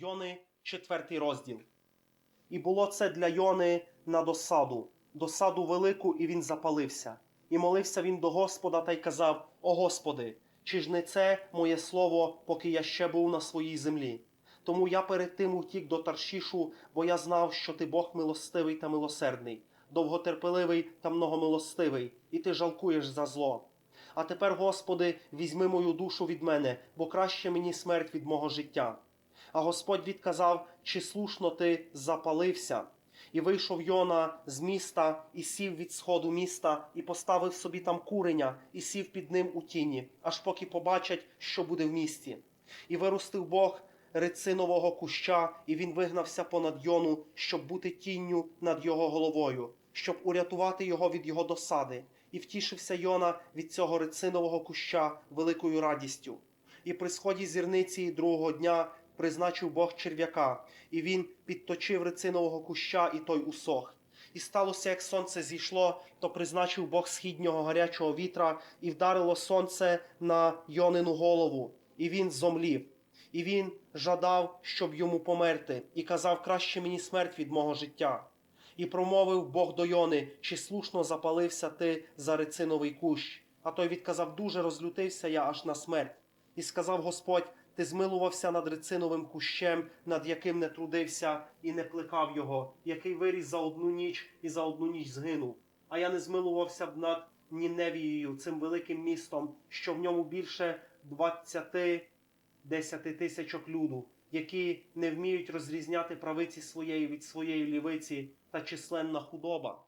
Йони, четвертий розділ. І було це для Йони на досаду, досаду велику, і він запалився. І молився він до Господа та й казав: О Господи, чи ж не це моє слово, поки я ще був на своїй землі? Тому я перед тим утік до Таршішу, бо я знав, що ти Бог милостивий та милосердний, довготерпеливий та многомилостивий, і ти жалкуєш за зло. А тепер, Господи, візьми мою душу від мене, бо краще мені смерть від мого життя. А Господь відказав, чи слушно ти запалився. І вийшов Йона з міста, і сів від сходу міста, і поставив собі там куреня, і сів під ним у тіні, аж поки побачать, що буде в місті. І виростив Бог рицинового куща, і він вигнався понад Йону, щоб бути тінню над його головою, щоб урятувати його від його досади. І втішився Йона від цього рицинового куща великою радістю. І при сході зірниці другого дня призначив Бог черв'яка, і він підточив рицинового куща, і той усох. І сталося, як сонце зійшло, то призначив Бог східнього гарячого вітра, і вдарило сонце на Йонину голову, і він зомлів. І він жадав, щоб йому померти, і казав, краще мені смерть від мого життя. І промовив Бог до Йони, чи слушно запалився ти за рициновий кущ. А той відказав, дуже розлютився я аж на смерть. І сказав Господь, ти змилувався над рициновим кущем, над яким не трудився і не плекав його, який виріс за одну ніч і за одну ніч згинув. А я не змилувався б над Ніневією, цим великим містом, що в ньому більше двадцяти десяти тисячок люду, які не вміють розрізняти правиці своєї від своєї лівиці та численна худоба.